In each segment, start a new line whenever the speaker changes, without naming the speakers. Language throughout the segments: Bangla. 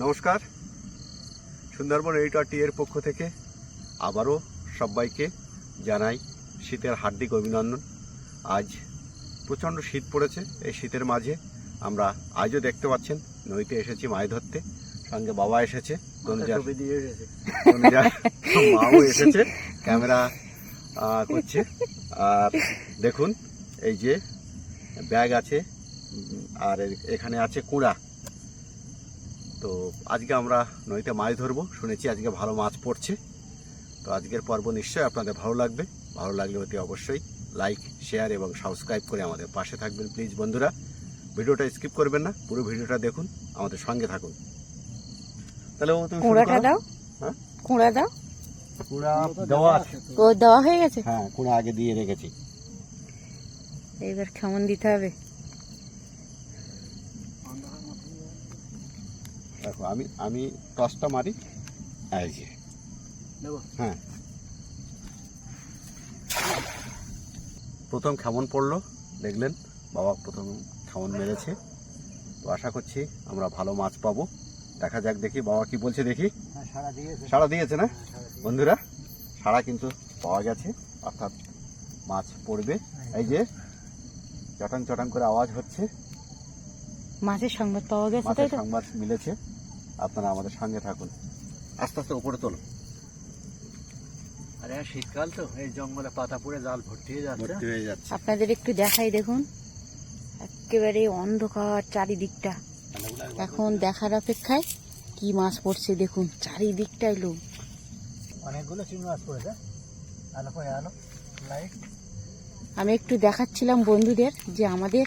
নমস্কার। সুন্দরবন এডিটর টি এর পক্ষ থেকে আবারও সবাইকে জানাই শীতের হার্দিক অভিনন্দন। আজ প্রচণ্ড শীত পড়েছে এই শীতের মাঝে আমরা আজও দেখতে পাচ্ছেন নদীতে এসেছি মাছ ধরতে। সঙ্গে বাবা এসেছে মাও এসেছে ক্যামেরা করছে। আর দেখুন এই যে ব্যাগ আছে আর এখানে আছে কুড়া। তো আজকে আমরা নদীতে মাছ ধরবো। শুনেছি আজকে ভালো মাছ পড়ছে। তো আজকের পর্ব নিশ্চয়ই আপনাদের ভালো লাগবে। ভালো লাগলে অতি অবশ্যই লাইক শেয়ার এবং সাবস্ক্রাইব করে আমাদের পাশে থাকবেন প্লিজ বন্ধুরা। ভিডিওটা স্কিপ করবেন না পুরো ভিডিওটা দেখুন আমাদের সঙ্গে থাকুন। তাহলে ও তুমি
কুড়াটা দাও।
হ্যাঁ?
কুড়া দাও।
কুড়া দেওয়া আছে।
ও দেওয়া হয়ে গেছে?
হ্যাঁ কুড়া আগে দিয়ে রেখেছি।
এবার কেমন দিতে হবে?
দেখো আমি আমি টসটা মারি এই যে। হ্যাঁ। প্রথম কেমন পড়ল দেখলেন? বাবা প্রথম কেমন মেরেছে। তো আশা করছি আমরা ভালো মাছ পাবো। দেখা যাক দেখি বাবা কি বলছে দেখি। সাড়া দিয়েছে। না? বন্ধুরা সাড়া কিন্তু পাওয়া গেছে অর্থাৎ মাছ পড়বে। এই যে চটাং চটাং করে আওয়াজ হচ্ছে।
মাছের সংবাদ পাওয়া গেছে তাই
সংবাদ মিলেছে। আপনারা আমাদের সঙ্গে থাকুন। আস্তে আস্তে উপরে তোলো।
আরে শীতকাল তো এই জঙ্গলে পাতা পড়ে জাল ভর্তি হয়ে যাচ্ছে।
হয়ে যাচ্ছে।
আপনাদের একটু দেখাই দেখুন। একেবারে অন্ধকার চারিদিকটা। এখন দেখার অপেক্ষায় কি মাছ পড়ছে দেখুন চারিদিকটাই লোক।
অনেকগুলো চিংড়ি মাছ পড়েছে। আলো করে আলো? লাইট
আমি একটু দেখাচ্ছিলাম বন্ধুদের যে আমাদের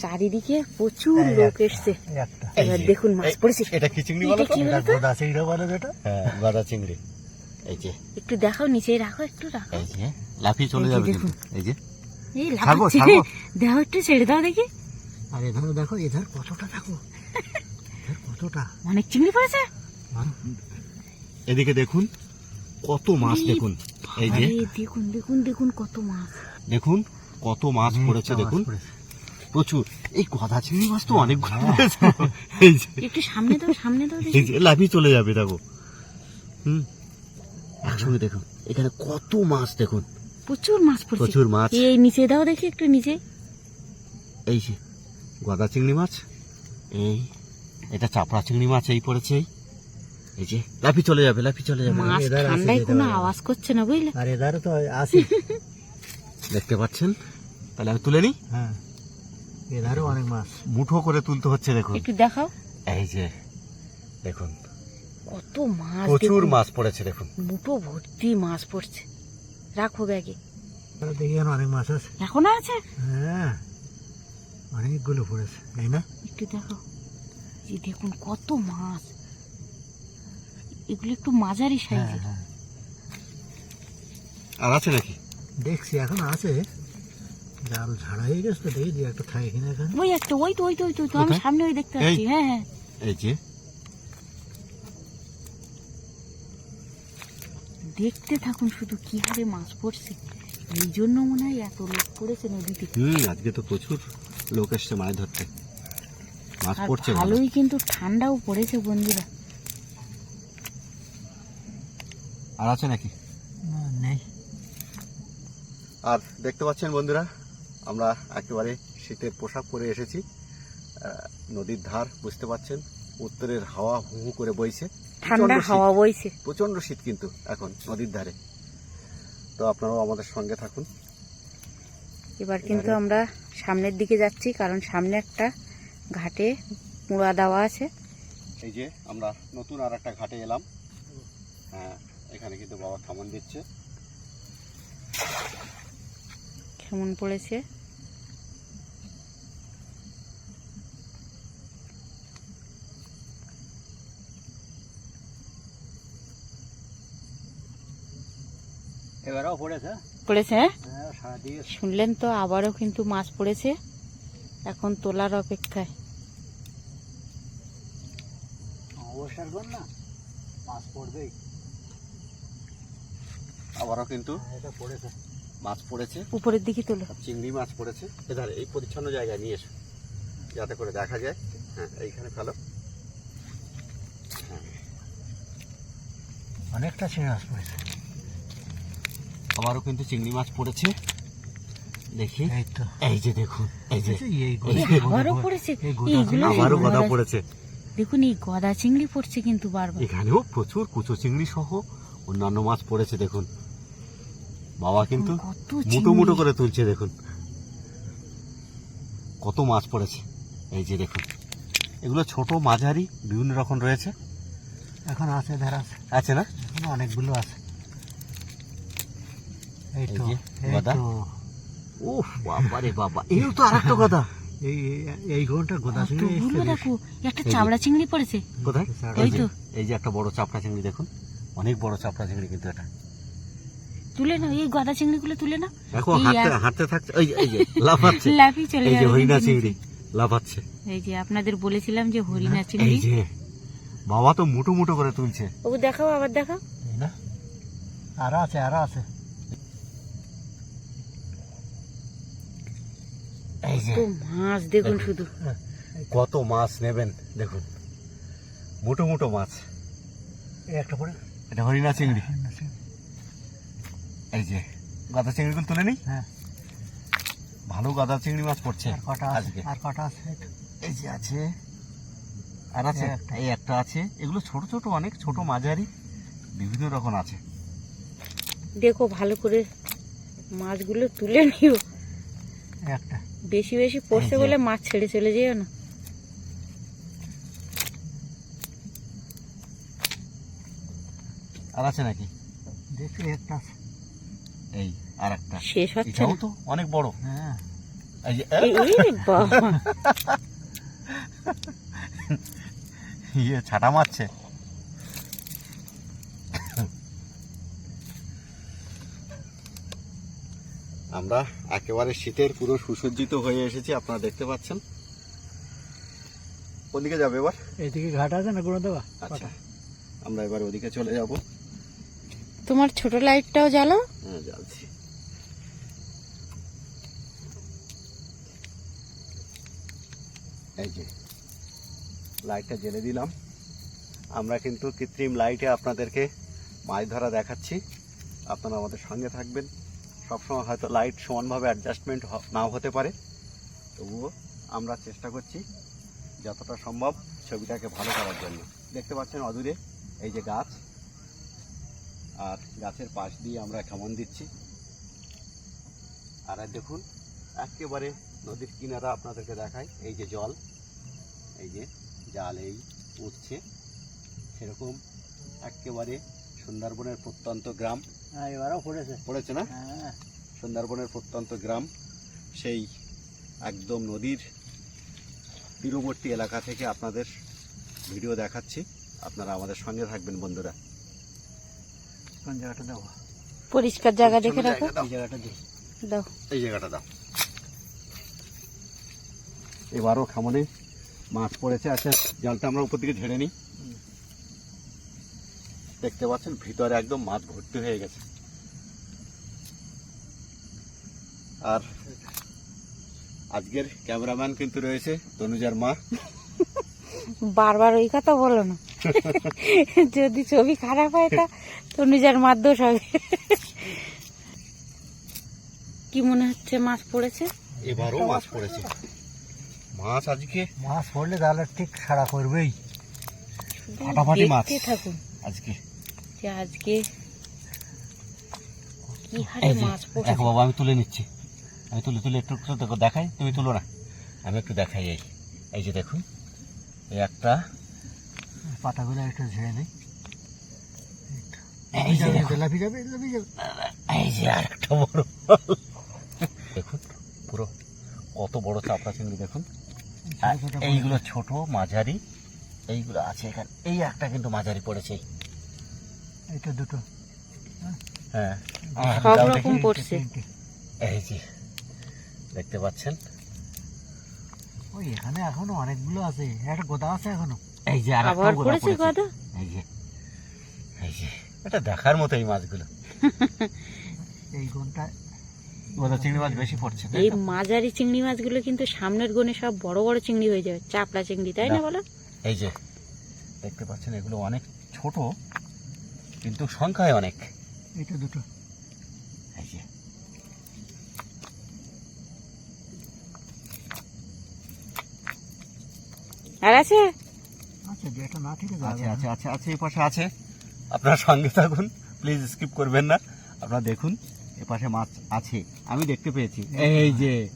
চারিদিকে প্রচুর লোক। এসছে। এবার দেখুন মাছ পড়েছে।
এটা কি চিংড়ি বলো তো?
এটা? গোদা চিংড়ি বলে যেটা?
হ্যাঁ গাদা চিংড়ি। এই যে।
একটু দেখাও নিচেই রাখো একটু রাখো।
এই যে লাফিয়ে চলে যাবে
দেখুন।
কিন্তু এই যে।
এই লাফাচ্ছে। দেহ একটু ছেড়ে দাও দেখি।
আর এধারে দেখো এধার কতটা দেখো। এধার কতটা।
অনেক চিংড়ি পড়েছে।
এদিকে দেখুন কত মাছ দেখুন। এই যে।
দেখুন দেখুন দেখুন কত মাছ।
দেখুন কত মাছ পড়েছে দেখুন। প্রচুর। এই গদা চিংড়ি মাছ তো অনেকগুলো পড়েছে এই যে
একটু সামনে দাও সামনে দাও
এই যে লাফিয়ে চলে যাবে দেখো। হুম? একসঙ্গে দেখুন এখানে কত মাছ দেখুন।
প্রচুর মাছ পড়ছে।
প্রচুর মাছ।
এই নিচে দাও দেখি একটু নিচে।
এই যে গদা চিংড়ি মাছ। এই এটা চাপড়া চিংড়ি মাছ এই পড়েছে এই। এই যে লাফি চলে যাবে লাফি চলে যাবে।
মাছ ঠান্ডায় কোনো আওয়াজ করছে না বুঝলে?
আর এধারে তো আছে
দেখতে পাচ্ছেন? তাহলে আমি তুলে নিই।
হ্যাঁ। এধারেও অনেক মাছ।
মুঠো করে তুলতে হচ্ছে দেখুন।
একটু দেখাও।
এই যে দেখুন।
কত মাছ
প্রচুর মাছ পড়েছে দেখুন।
মুঠো ভর্তি মাছ পড়ছে। রাখো ব্যাগে।
দেখি অনেক মাছ আছে।
এখনও আছে?
হ্যাঁ অনেকগুলো পড়েছে তাই না?
একটু দেখো এই দেখুন কত মাছ। এগুলো একটু মাঝারি
হ্যাঁ
সাইজের।
হ্যাঁ।
আর আছে নাকি?
দেখছি এখন আছে। জাল ঝাড়া হয়ে গেছে দেখি দিয়ে একটা কিনা এখানে
ওই একটা ওই তো ওই তো ওই তো আমি সামনে ওই দেখতে পাচ্ছি হ্যাঁ হ্যাঁ।
এই যে।
দেখতে থাকুন শুধু কি হারে মাছ পড়ছে। এই জন্য মনে হয় এত লোক পড়েছে নদীতে।
হুম আজকে তো প্রচুর লোক এসছে মাছ ধরতে। মাছ পড়ছে
ভালোই কিন্তু ঠান্ডাও পড়েছে বন্ধুরা।
আর আছে নাকি?
না, নেই।
আর দেখতে পাচ্ছেন বন্ধুরা আমরা একেবারে শীতের পোশাক পরে এসেছি। নদীর ধার বুঝতে পাচ্ছেন? উত্তরের হাওয়া হু হু করে বইছে।
ঠান্ডা হাওয়া বইছে।
প্রচণ্ড শীত কিন্তু এখন নদীর ধারে। তো আপনারাও আমাদের সঙ্গে থাকুন।
এবার কিন্তু আমরা সামনের দিকে যাচ্ছি কারণ সামনে একটা ঘাটে কুড়া দেওয়া আছে।
এই যে আমরা নতুন আর একটা ঘাটে এলাম। হ্যাঁ এখানে কিন্তু বাবা থামন দিচ্ছে।
কেমন পড়েছে?
এবারেও পড়েছে?
পড়েছে হ্যাঁ?
হ্যাঁ
শুনলেন তো আবারও কিন্তু মাছ পড়েছে। এখন তোলার অপেক্ষায়।
অবসর না মাছ পড়বেই।
আবারও কিন্তু।
এটা পড়েছে।
মাছ পড়েছে।
উপরের দিকে তোলো।
চিংড়ি মাছ পড়েছে। এধারে এই পরিচ্ছন্ন জায়গায় নিয়ে এসো। যাতে করে দেখা যায়। হ্যাঁ এইখানে ফেলো।
অনেকটা চিংড়ি মাছ পড়েছে।
আবারও কিন্তু চিংড়ি মাছ পড়েছে। দেখি।
এই
যে দেখুন এই যে।
আবারও পড়েছে।
আবারও
গদা-
গদা পড়েছে।
দেখুন এই গদা চিংড়ি পড়ছে কিন্তু বারবার।
এখানেও প্রচুর কুচো চিংড়ি সহ অন্যান্য মাছ পড়েছে দেখুন। বাবা কিন্তু
কত
মুটো মুটো করে তুলছে দেখুন। কত মাছ পড়েছে। এই যে দেখুন। এগুলো ছোট মাঝারি বিভিন্ন রকম রয়েছে।
এখন আছে ধার আছে।
আছে না?
এখন অনেকগুলো আছে। এই
এই
তো
যে
এই
গোদা।
তো।
ও বাবা রে বাবা। এই তো আরেকটা কথা
এই এই- এই ঘণ্টা গোদা চিংড়ি
দেখো। একটা পড়েছে।
কোথায়? এই যে
তো।
এই যে একটা বড় চাপড়া চিংড়ি দেখুন। অনেক বড় চাপড়া চিংড়ি কিন্তু এটা।
তুলে না এই গদা চিংড়িগুলো তুলে না
দেখো
এই
হাঁটতে হাঁটতে থাকছে। এই এই যে লাফাচ্ছে।
লাফি চলে
এই যে হরিণা চিংড়ি লাফাচ্ছে।
এই যে আপনাদের বলেছিলাম যে হরিণা চিংড়ি।
এই যে বাবা তো মুটো মুটো করে তুলছে।
ও দেখাও আবার দেখাও।
এই না আরও আছে আরও আছে।
এই যে
মাছ দেখুন
দেখুন।
শুধু।
কত মাছ নেবেন দেখুন। মুটো মুটো মাছ।
এই একটা পড়ে
এটা হরিণা চিংড়ি। এই যে গাদা চিংড়িগুলো তুলে নিই
হ্যাঁ।
ভালো গাদা চিংড়ি মাছ পড়ছে
আর কটা আছে?
আজকে।
আর কটা আছে? এই
যে আছে আর আছে?
এই একটা।
আছে। এগুলো ছোট ছোট অনেক ছোট মাঝারি বিভিন্ন রকম আছে।
দেখো ভালো করে মাছগুলো তুলে নিও।
একটা।
বেশি বেশি পড়ছে বলে মাছ ছেড়ে চলে যেও না।
আর আছে নাকি?
দেখছি একটা আছে।
এই আর একটা
শেষ হচ্ছে
এটাও তো অনেক বড়।
হ্যাঁ।
এই যে
এই এই বাবা
ইয়ে ছাটা মারছে। আমরা একেবারে শীতের পুরো সুসজ্জিত হয়ে এসেছি আপনারা দেখতে পাচ্ছেন। ওদিকে যাবে এবার?
এইদিকে ঘাট আছে না গুঁড়ো দেওয়া?
আচ্ছা। আমরা এবার ওদিকে চলে যাব।
তোমার ছোট লাইটটাও জ্বালো?
হ্যাঁ যাচ্ছি এই যে, লাইটটা জ্বেলে দিলাম। আমরা কিন্তু কৃত্রিম লাইটে আপনাদেরকে মাছ ধরা দেখাচ্ছি। আপনারা আমাদের সঙ্গে থাকবেন। সবসময় হয়তো লাইট সমানভাবে অ্যাডজাস্টমেন্ট নাও হতে পারে। তবুও আমরা চেষ্টা করছি যতটা সম্ভব ছবিটাকে ভালো করার জন্য। দেখতে পাচ্ছেন অদূরে এই যে গাছ। আর গাছের পাশ দিয়ে আমরা কেমন দিচ্ছি। আর আর দেখুন একেবারে নদীর কিনারা আপনাদেরকে দেখায় এই যে জল এই যে জাল এই উঠছে। সেরকম একেবারে সুন্দরবনের প্রত্যন্ত গ্রাম।
হ্যাঁ এবারও পড়েছে।
পড়েছে না?
হ্যাঁ।
সুন্দরবনের প্রত্যন্ত গ্রাম সেই একদম নদীর তীরবর্তী এলাকা থেকে আপনাদের ভিডিও দেখাচ্ছি। আপনারা আমাদের সঙ্গে থাকবেন বন্ধুরা।
কোন জায়গাটা দেবো
পরিষ্কার জায়গা দেখে রাখো।
এই জায়গাটা
দাও।
এই জায়গাটা দাও। এবারও খামনে মাছ পড়েছে। আচ্ছা জালটা আমরা উপর দিকে ঝেড়ে নিই। দেখতে পাচ্ছেন ভিতরে একদম মাছ ভর্তি হয়ে গেছে। আর আজকের ক্যামেরাম্যান কিন্তু রয়েছে তনুজার মা।
বারবার ওই কথা বলো না। যদি ছবি খারাপ হয় তা তনুজার মার দোষ হবে। কি মনে হচ্ছে মাছ পড়েছে?
এবারও মাছ পড়েছে। মাছ আজকে
মাছ পড়লে তাহলে ঠিক সারা করবেই
ফাটাফাটি মাছ।
থাকুন।
আজকে।
যে আজকে কি হারে মাছ পড়েছে।
দেখো বাবা আমি তুলে নিচ্ছি। আমি তুলে তুলে একটু একটু দেখো দেখাই তুমি তুলো না। আমি একটু দেখাই এই। এই যে দেখুন এই একটা
পাতাগুলো একটু ঝেড়ে দিই
এই যে দেখুন।
যাবে লাফি যাবে লাফি যাবে।
এই যে আর একটা বড় দেখুন পুরো কত বড় চাপড়া চিংড়ি দেখুন। এইগুলো ছোট মাঝারি এইগুলো আছে এখানে। এই একটা কিন্তু মাঝারি পড়েছে।
এইটা দুটো।
হ্যাঁ।
সব রকম পড়ছে।
এই যে দেখতে পাচ্ছেন?
ওই এখানে এখনও অনেকগুলো আছে। একটা গোদা আছে এখনও।
এই যে
আবার পড়েছে গদা
এই যে এই যে। এটা দেখার মতো এই মাছগুলো।
এই
গোদা চিংড়ি মাছ বেশি পড়ছে
এই মাঝারি চিংড়ি মাছগুলো কিন্তু সামনের গনে সব বড় বড় চিংড়ি হয়ে যাবে চাপড়া চিংড়ি তাই না। বলো?
এই যে দেখতে পাচ্ছেন এগুলো অনেক ছোট কিন্তু সংখ্যায় অনেক।
এইটা দুটো।
এই যে।
আর আছে?
আচ্ছা যেটা না থেকে
আছে আছে আছে আছে এই পাশে আছে। আপনার সঙ্গে থাকুন প্লিজ স্কিপ করবেন না। আপনারা দেখুন এ পাশে মাছ আছে আমি দেখতে পেয়েছি। এই যে।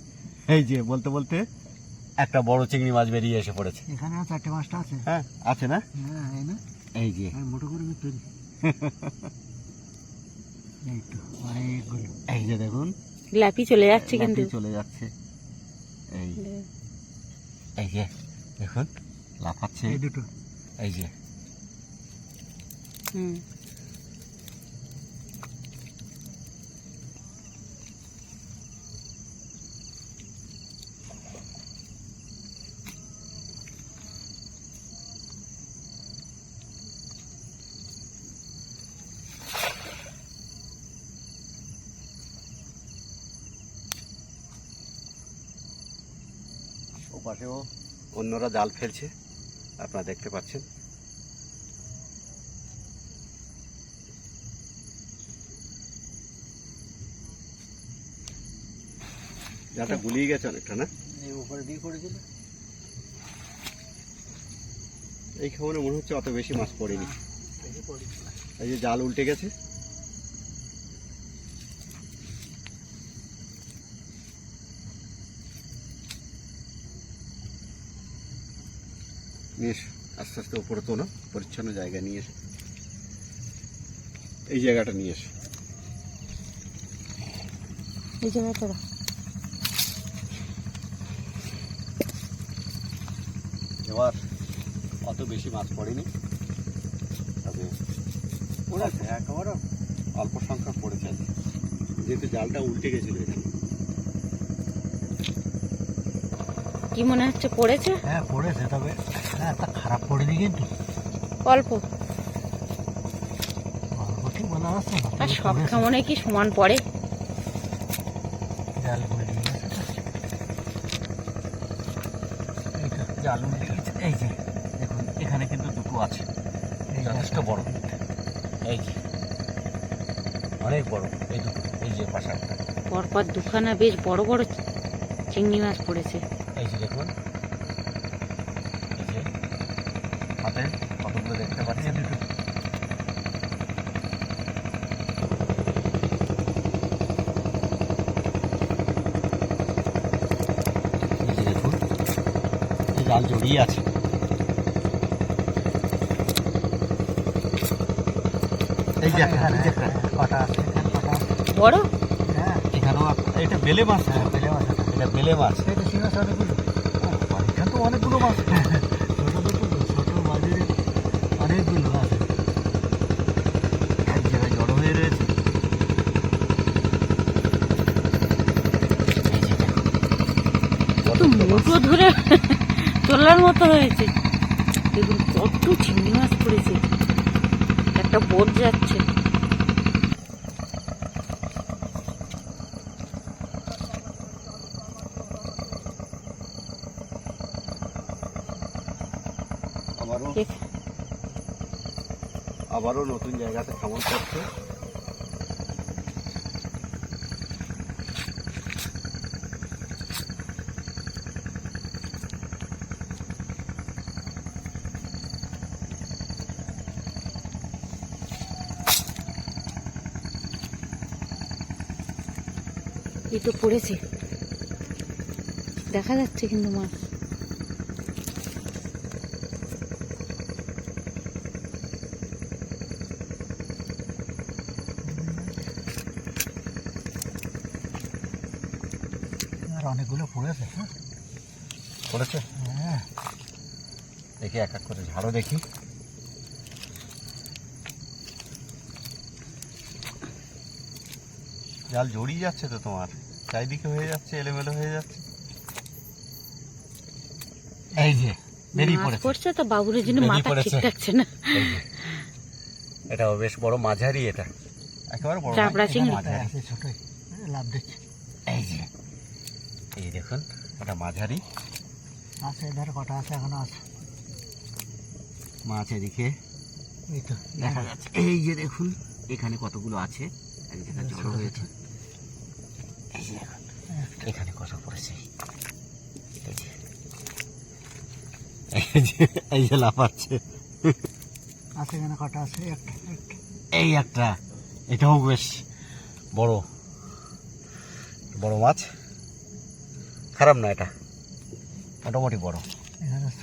এই যে বলতে বলতে একটা বড় চিংড়ি মাছ বেরিয়ে এসে পড়েছে।
এখানে আর চারটে মাছটা আছে।
হ্যাঁ আছে না?
হ্যাঁ এই না?
এই যে।
মোটো করে তুলি এই তো অনেকগুলো।
এই যে দেখুন।
লাপি চলে যাচ্ছে কিন্তু।
চলে যাচ্ছে। এই। এই যে দেখুন। লাফাচ্ছে।
এই দুটো।
এই যে।
হুম।
ওপাশেও অন্যরা জাল ফেলছে। আপনারা দেখতে পাচ্ছেন। জালটা গুলিয়ে গেছে অনেকটা না?
এই উপরে দিয়ে করেছিল।
এই খবরে মনে হচ্ছে অত বেশি মাছ পড়েনি।
এই
যে জাল উল্টে গেছে। নিয়ে এসো, আস্তে আস্তে উপরে তোলো পরিচ্ছন্ন জায়গা নিয়ে এসে। এই জায়গাটা নিয়ে এসে।
এই জায়গাটা
এবার অত বেশি মাছ পড়েনি। তবে
পড়েছে? একেবারে
অল্প সংখ্যা পড়েছে। যেহেতু জালটা উল্টে গেছিল এখানে।
কি মনে হচ্ছে পড়েছে?
হ্যাঁ পড়েছে তবে হ্যাঁ তা খারাপ পড়েনি কিন্তু।
অল্প।
অল্প ঠিক বলা যাচ্ছে না
আর সব। কেমনে কি সমান পড়ে?
জাল। এই
যে দেখুন এখানে কিন্তু দুটো আছে।
এই
যথেষ্ট বড়। এই যে। অনেক বড় এই দুটো এই যে পাশাটা
পরপর দুখানা বেশ বড় বড় চিংড়ি মাছ পড়েছে।
এই যে দেখুন। এই যে হাতে কতগুলো দেখতে পাচ্ছেন? দুটো। জাল জড়িয়ে আছে। এই যে
এখানে কটা আছে?
বড়?
হ্যাঁ।
এখানেও এটা বেলে মাছ?
হ্যাঁ পেলে মাছ আছে
বেলে মাছ।
তো অনেকগুলো
এখানে তো অনেকগুলো মাছ।
ছোট ছোট ছোট মাঝের অনেকগুলো আছে
এক জায়গায় জড়ো হয়ে রয়েছে।
ধরে তোলার মতো হয়েছে। দেখুন কত চিংড়ি মাছ পড়েছে। একটা বোট যাচ্ছে।
নতুন জায়গাতে ভ্রমণ করছে।
এই তো পড়েছে। দেখা যাচ্ছে কিন্তু মাছ
অনেকগুলো পড়েছে হ্যাঁ।
পড়েছে?
হ্যাঁ।
দেখি এক এক করে ঝাড়ো দেখি। জাল জড়িয়ে যাচ্ছে তো তোমার? চারিদিকে হয়ে যাচ্ছে এলোমেলো হয়ে যাচ্ছে। এই যে বেরিয়ে পড়েছে।
পড়ছে তো বাবুরের জন্য মাথা ঠিক থাকছে না।
এটাও বেশ বড় মাঝারি এটা। একেবারে বড়
চাপড়া চিংড়ি।
ছোটই। লাভ দিচ্ছে।
এই যে এই দেখুন এটা মাঝারি।
আছে এধারে কটা আছে? এখনও আছে।
মাছ এদিকে
এই তো
দেখা যাচ্ছে। এই যে দেখুন এখানে কতগুলো আছে? এক জায়গায় জড়ো হয়েছে। এই যে দেখুন এখানে কত পড়েছে। এই যে। এই যে লাফাচ্ছে।
আছে এখানে কটা আছে? একটা একটা।
এই একটা। এটাও বেশ বড়। বড় মাছ। খারাপ না এটা? মোটামুটি বড়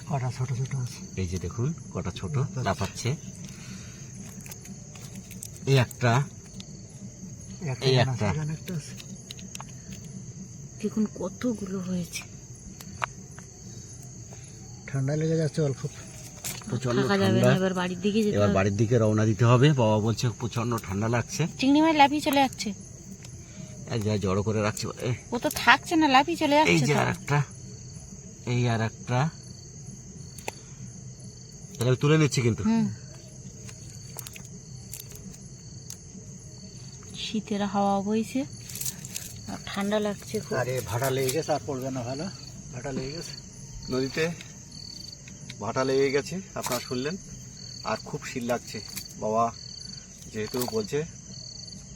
কটা ছোট ছোট আছে।
এই যে দেখুন কটা ছোট লাফাচ্ছে। এই একটা এই একটা।
দেখুন কতগুলো হয়েছে।
ঠান্ডা লেগে যাচ্ছে অল্প।
প্রচণ্ড
ঠান্ডা।
এবার বাড়ির দিকে যেতে
এবার বাড়ির দিকে রওনা দিতে হবে। বাবা বলছে প্রচণ্ড ঠান্ডা লাগছে।
চিংড়ি মাছ লাফিয়ে চলে যাচ্ছে।
যা জড়ো করে রাখছি এ,
ও তো থাকছে না লাফিয়ে চলে
এই
যাচ্ছে
যে
তো।
আর একটা এই আর একটা তাহলে আমি তুলে নিচ্ছি কিন্তু।
শীতের হাওয়া বইছে আর ঠান্ডা লাগছে খুব।
আরে ভাড়া লেগে গেছে আর পড়বে না ভালো। ভাড়া লেগে গেছে।
নদীতে ভাটা লেগে গেছে আপনারা শুনলেন। আর খুব শীত লাগছে। বাবা যেহেতু বলছে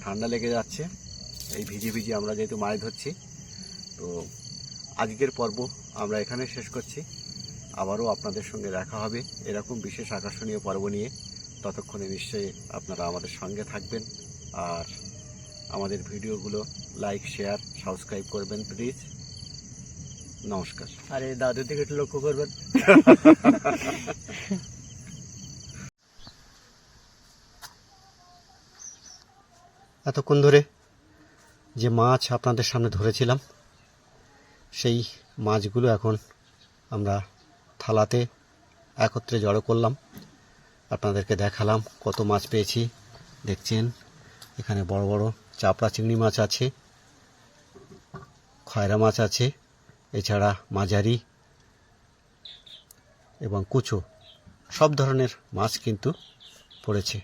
ঠান্ডা লেগে যাচ্ছে। এই ভিজে ভিজে আমরা যেহেতু মাছ ধরছি তো আজকের পর্ব আমরা এখানে শেষ করছি। আবারও আপনাদের সঙ্গে দেখা হবে এরকম বিশেষ আকর্ষণীয় পর্ব নিয়ে। ততক্ষণে নিশ্চয়ই আপনারা আমাদের সঙ্গে থাকবেন আর আমাদের ভিডিওগুলো লাইক শেয়ার সাবস্ক্রাইব করবেন প্লিজ নমস্কার।
আরে দাদুর দিকে একটু লক্ষ্য করবেন।
এতক্ষণ ধরে যে মাছ আপনাদের সামনে ধরেছিলাম, সেই মাছগুলো এখন আমরা থালাতে একত্রে জড়ো করলাম। আপনাদেরকে দেখালাম কত মাছ পেয়েছি। দেখছেন, এখানে বড় বড় চাপড়া চিংড়ি মাছ আছে, খয়রা মাছ আছে, এছাড়া মাঝারি এবং কুচো, সব ধরনের মাছ কিন্তু পড়েছে।